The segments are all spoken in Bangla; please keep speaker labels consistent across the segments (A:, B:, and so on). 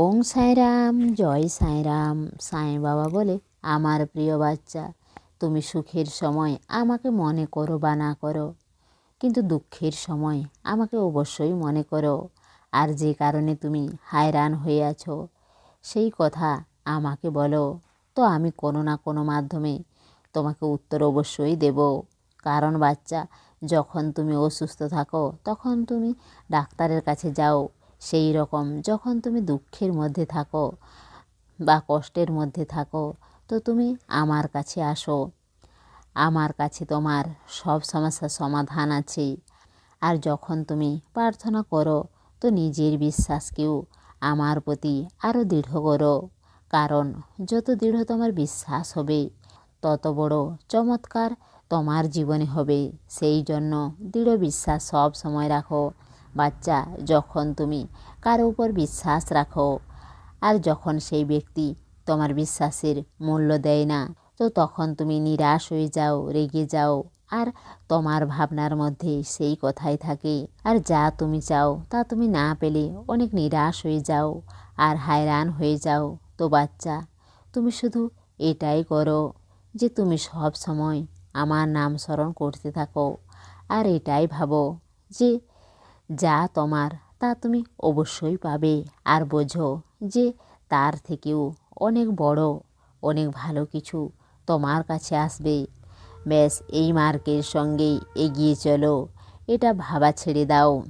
A: ওং সাঁইরাম জয় সাঁইরাম সাঁই বাবা বলে, আমার প্রিয় বাচ্চা, তুমি সুখের সময় আমাকে মনে করো বা না করো। কিন্তু দুঃখের সময় আমাকে অবশ্যই মনে করো। আর যে কারণে তুমি হায়রান হয়ে আছো, সেই কথা আমাকে বলো। তো আমি কোনো না কোনো মাধ্যমে তোমাকে উত্তর অবশ্যই দেব। কারণ বাচ্চা, যখন তুমি অসুস্থ থাকো, তখন তুমি ডাক্তারের কাছে যাও। সেই রকম। যখন তুমি দুঃখের মধ্যে থাকো বা কষ্টের মধ্যে থাকো, তো তুমি আমার কাছে আসো। আমার কাছে তোমার সব সমস্যার সমাধান আছে। আর যখন তুমি প্রার্থনা করো, তো নিজের বিশ্বাসকেও আমার প্রতি আরও দৃঢ় করো। কারণ যত দৃঢ় তোমার বিশ্বাস হবে, তত বড় চমৎকার তোমার জীবনে হবে। সেই জন্য দৃঢ় বিশ্বাস সব সময় রাখো। বাচ্চা, যখন তুমি কারও উপর বিশ্বাস রাখো আর যখন সেই ব্যক্তি তোমার বিশ্বাসের মূল্য দেয় না, তো তখন তুমি নিরাশ হয়ে যাও, রেগে যাও আর তোমার ভাবনার মধ্যে সেই কথাই থাকে। আর যা তুমি চাও তা তুমি না পেলে অনেক নিরাশ হয়ে যাও আর হায়রান হয়ে যাও। তো বাচ্চা, তুমি শুধু এটাই করো যে তুমি সব সময় আমার নাম স্মরণ করতে থাকো আর এটাই ভাবো যে যা তোমার, তা তুমি অবশ্যই পাবে। আর বোঝো যে তার থেকেও অনেক বড়, অনেক ভালো কিছু তোমার কাছে আসবে। ব্যাস, এই মার্কের সঙ্গেই এগিয়ে চলো। এটা ভাবা ছেড়ে দাও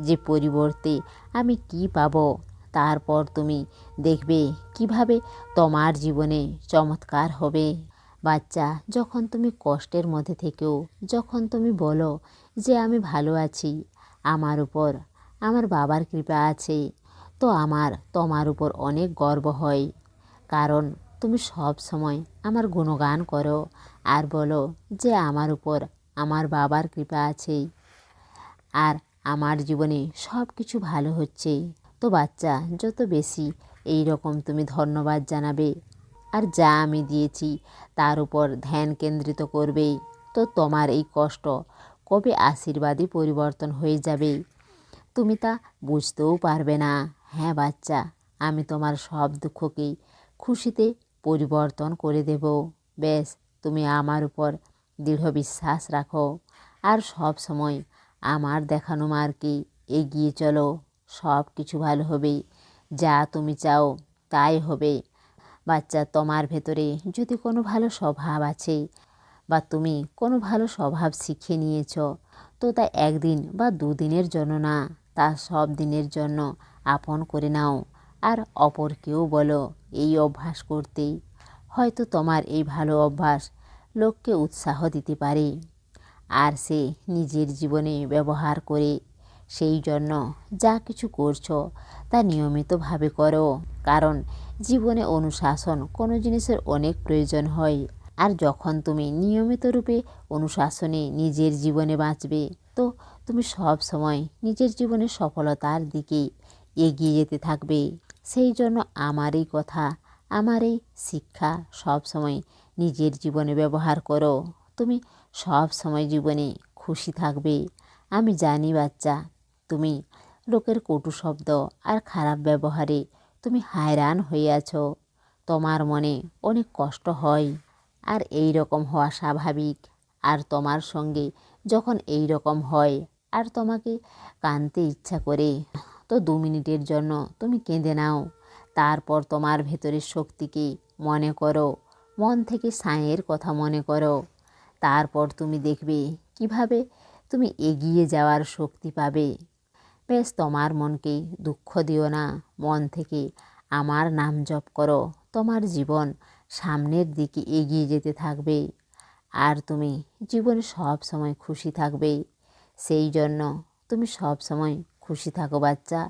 A: যে পরিবর্তে আমি কি পাব। তারপর তুমি দেখবে কীভাবে তোমার জীবনে চমৎকার হবে। বাচ্চা, যখন তুমি কষ্টের মধ্যে থেকেও, যখন তুমি বলো যে আমি ভালো আছি আমার উপর। আমার বাবার কৃপা আছে। তো আমার, তোমার উপর অনেক গর্ব হয়। কারণ তুমি সব সময় আমার গুণগান করো আর বলো যে আমার উপর আমার বাবার কৃপা আছে। আর আমার জীবনে সব কিছু ভালো হচ্ছে। তো বাচ্চা, যত বেশি এই রকম তুমি ধন্যবাদ জানাবে আর যা আমি দিয়েছি তার উপর ধ্যান কেন্দ্রিত করবে, তো তোমার এই কষ্ট কবে আশীর্বাদই পরিবর্তন হয়ে যাবে? তুমি তা বুঝতেও পারবে না। হ্যাঁ বাচ্চা, আমি তোমার সব দুঃখকেই খুশিতে পরিবর্তন করে দেব। বেশ, তুমি আমার উপর দৃঢ় বিশ্বাস রাখো। আর সব সময় আমার দেখানো মার্কে এগিয়ে চলো। সব কিছু ভালো হবে। যা তুমি চাও তাই হবে। বাচ্চা, তোমার ভেতরে যদি কোনো ভালো স্বভাব আছে বা তুমি কোনো ভালো স্বভাব শিখে নিয়েছ, তো তা একদিন বা দুদিনের জন্য না, তা সব দিনের জন্য আপন করে নাও। আর অপরকেও বলো, এই অভ্যাস করতেই হয়তো তোমার এই ভালো অভ্যাস লোককে উৎসাহ দিতে পারে। আর সে নিজের জীবনে ব্যবহার করে সেই জন্য যা কিছু করছ তা নিয়মিতভাবে করো। কারণ জীবনে অনুশাসন কোনো জিনিসের অনেক প্রয়োজন হয়। আর যখন তুমি নিয়মিত রূপে অনুশাসনে নিজের জীবনে বাঁচবে, তো তুমি সব সময় নিজের জীবনের সফলতার দিকে এগিয়ে যেতে থাকবে। সেই জন্য আমার এই কথা, আমার এই শিক্ষা সব সময় নিজের জীবনে ব্যবহার করো। তুমি সব সময় জীবনে খুশি থাকবে। আমি জানি বাচ্চা, তুমি লোকের কটু শব্দ আর খারাপ ব্যবহারে তুমি হায়রান হয়ে আছো। তোমার মনে অনেক কষ্ট হয়। আর এই রকম হওয়া স্বাভাবিক। আর তোমার সঙ্গে যখন এই রকম হয়, আর তোমাকে কাঁদতে ইচ্ছা করে, তো দু মিনিটের জন্য তুমি কেঁদে নাও। তারপর তোমার ভেতরের শক্তিকে মনে করো, মন থেকে সাঁয়ের কথা মনে করো। তারপর তুমি দেখবে কীভাবে তুমি এগিয়ে যাওয়ার শক্তি পাবে। বেশ, তোমার মনকে দুঃখ দিও না। মন থেকে আমার নাম জপ করো। তোমার জীবন সামনের দিকে এগিয়ে যেতে থাকবে। আর তুমি জীবনে সব সময় খুশি থাকবে। সেই জন্য তুমি সব সময় খুশি থাকো বাচ্চা।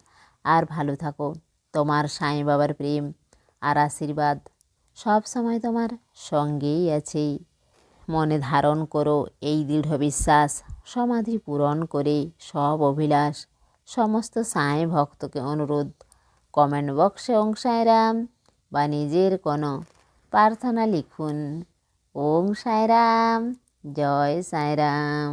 A: আর ভালো থাকো। তোমার সাঁই বাবার প্রেম আর আশীর্বাদ সব সময় তোমার সঙ্গেই আছে। মনে ধারণ করো এই দৃঢ় বিশ্বাস সমাধি পূরণ করে সব অভিলাষ। সমস্ত সাঁই ভক্তকে অনুরোধ। কমেন্ট বক্সে ওং সাঁয়রাম বা নিজের কোনো প্রার্থনা লিখুন। ওম সাঁয়রাম জয় সাঁয়রাম